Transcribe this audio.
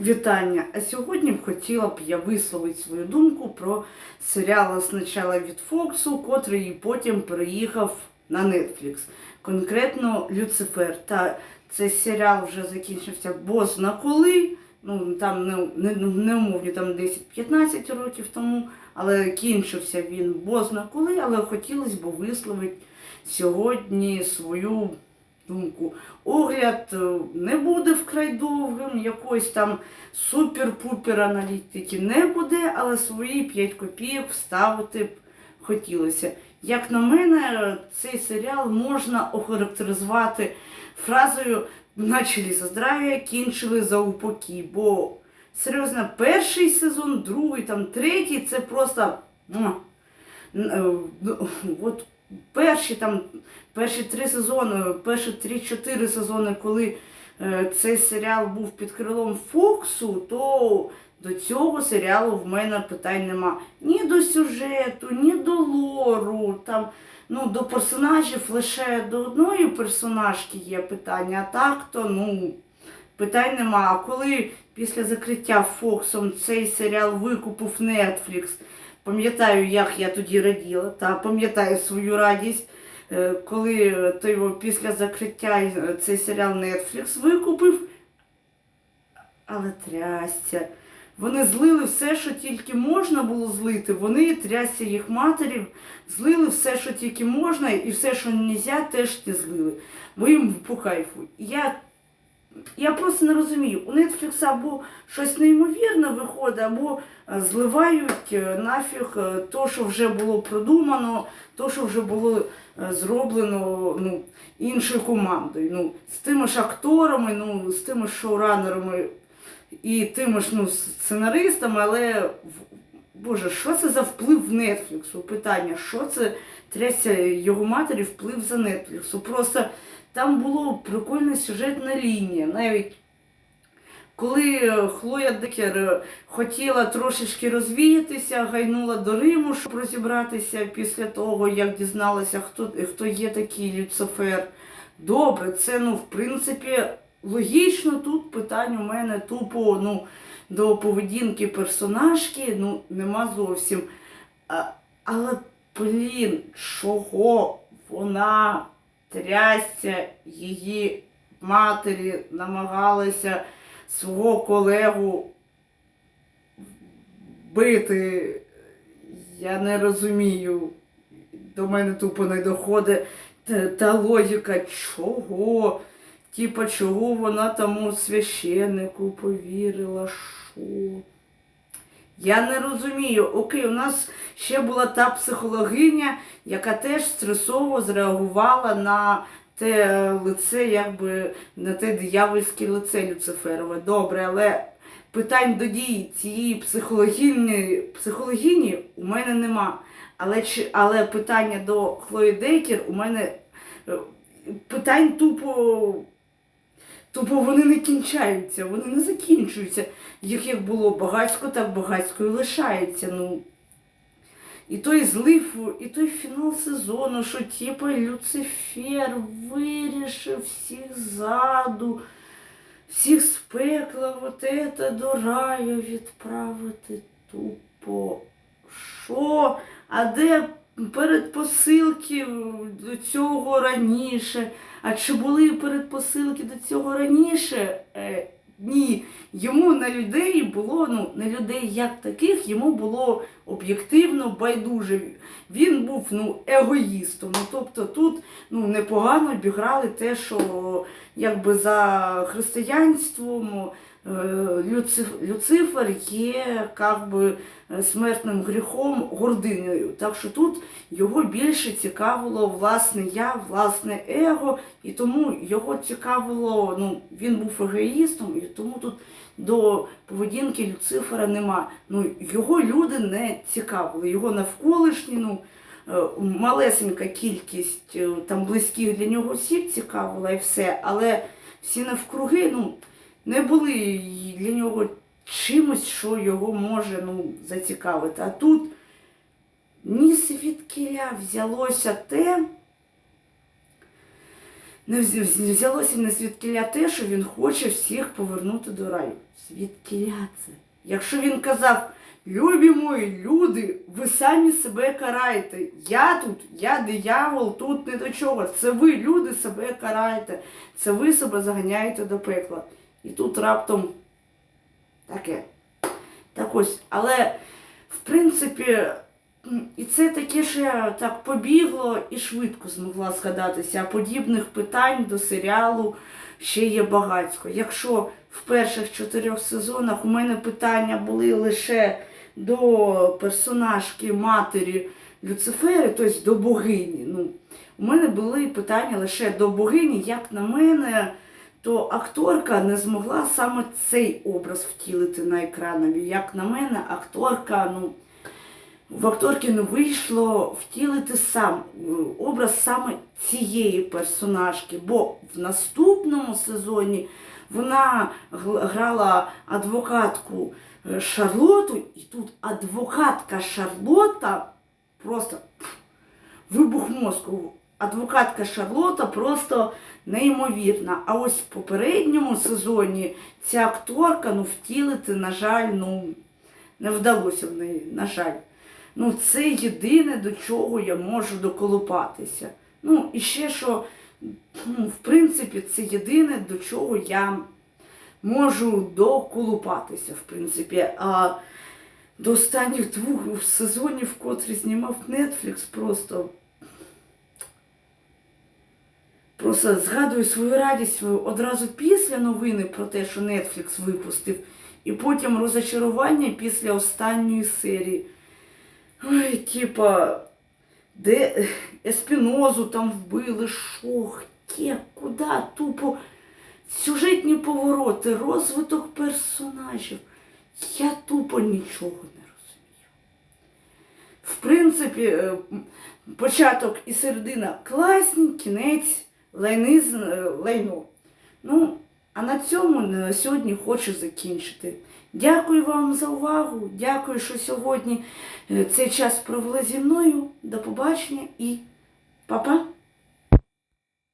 Вітання! А сьогодні б хотіла б я висловити свою думку про серіал спочатку від Фоксу, котрий потім переїхав на Netflix. Конкретно Люцифер. Та цей серіал вже закінчився бозна коли. Ну там не, не, не умовні там 10-15 років тому, але кінчився він бозна коли, але хотілося б висловити сьогодні свою думку. Огляд е, не буде вкрай довгим, якоїсь там супер-пупер аналітики не буде, але свої 5 копійок вставити б хотілося. Як на мене, цей серіал можна охарактеризувати фразою почали за здрав'я, кінчили за упокій. Бо серйозно, перший сезон, другий, там третій це просто. е, ну, От перші там перші три сезони, перші три-чотири сезони, коли е, цей серіал був під крилом Фоксу, то до цього серіалу в мене питань нема. Ні до сюжету, ні до лору, там, ну, до персонажів лише до одної персонажки є питання, а так то ну, питань нема. А коли після закриття Фоксом цей серіал викупив Netflix, пам'ятаю, як я тоді раділа, та пам'ятаю свою радість. Е, коли той після закриття е, цей серіал Netflix викупив. Але трясця. Вони злили все, що тільки можна було злити. Вони, трясця їх матерів, злили все, що тільки можна, і все, що не можна, теж не злили. Бо їм по кайфу. Я, я просто не розумію. У Netflix або щось неймовірне виходить, або е, зливають е, нафіг е, то, що вже було продумано, то, що вже було зроблено ну, іншою командою. Ну, з тими ж акторами, ну, з тими ж шоуранерами і тими ж ну, сценаристами, але Боже, що це за вплив Нетфліксу? Питання, що це трясся його матері вплив за Нетфліксу? Просто там була прикольна сюжетна лінія. Навіть коли е, Хлоя Декер е, хотіла трошечки розвіятися, гайнула до Риму, щоб розібратися після того, як дізналася, хто, хто є такий Люцифер. Добре, це ну, в принципі логічно. Тут питань у мене тупо ну, до поведінки персонажки ну, нема зовсім. А, але, блін, чого вона трясся її матері намагалася свого колегу бити. Я не розумію. До мене тупо не доходить та, та логіка, чого? Типа, чого вона тому священнику повірила, що? Я не розумію. Окей, у нас ще була та психологиня, яка теж стресово зреагувала на те лице, якби на те диявольське лице Люциферове. Добре, але питань до дії цієї психологіні, психологіні у мене нема. Але, чи, але питання до Хлої Дейкер у мене е, питань тупо. Тупо вони не кінчаються, вони не закінчуються. Їх як було багатько, так багатько і лишається. Ну. І той злив, і той фінал сезону, що типу Люцифер вирішив всіх ззаду, всіх з пекла вот это до раю відправити тупо. Що? А де передпосилки до цього раніше? А чи були передпосилки до цього раніше? Е, ні. Йому на людей було, ну, на людей як таких, йому було об'єктивно байдуже. Він був ну, егоїстом. Ну, тобто тут ну, непогано обіграли те, що якби за християнством Люциф, Люцифер є как би, е, смертним гріхом, гординою. Так що тут його більше цікавило власне я, власне его, і тому його цікавило, ну, він був егоїстом, і тому тут до поведінки Люцифера нема. Ну, його люди не цікавили, його навколишні, ну, е, малесенька кількість е, там близьких для нього осіб цікавила і все, але всі навкруги, ну, не були для нього чимось, що його може ну, зацікавити. А тут ні звідкиля взялося те, не вз- вз- взялося не звідкиля те, що він хоче всіх повернути до раю. Звідкиля це? Якщо він казав, любі мої люди, ви самі себе караєте. Я тут, я диявол, тут не до чого. Це ви, люди, себе караєте. Це ви себе заганяєте до пекла. І тут раптом таке. Так ось, але в принципі, і це таке ще так побігло і швидко змогла згадатися. А подібних питань до серіалу ще є багатько. Якщо в перших чотирьох сезонах у мене питання були лише до персонажки матері Люцифери, тобто до богині. Ну, у мене були питання лише до богині, як на мене то акторка не змогла саме цей образ втілити на екранові. Як на мене, акторка, ну, в акторки не вийшло втілити сам е, образ саме цієї персонажки, бо в наступному сезоні вона грала адвокатку е, Шарлоту, і тут адвокатка Шарлота просто вибух мозку. Адвокатка Шарлота просто неймовірна. А ось в попередньому сезоні ця акторка ну, втілити, на жаль, ну, не вдалося в неї, на жаль. Ну, це єдине, до чого я можу доколупатися. Ну, і ще що, ну, в принципі, це єдине, до чого я можу доколупатися, в принципі. А до останніх двох сезонів, котрі знімав Netflix, просто. Просто згадую свою радість одразу після новини про те, що Netflix випустив, і потім розочарування після останньої серії. Ой, типа, де Еспінозу там вбили, що, де, куди, тупо сюжетні повороти, розвиток персонажів. Я тупо нічого не розумію. В принципі, е, початок і середина класні, кінець лайниз, е, лайно. Ну, а на цьому на сьогодні хочу закінчити. Дякую вам за увагу. Дякую, що сьогодні е, цей час провели зі мною. До побачення і па-па!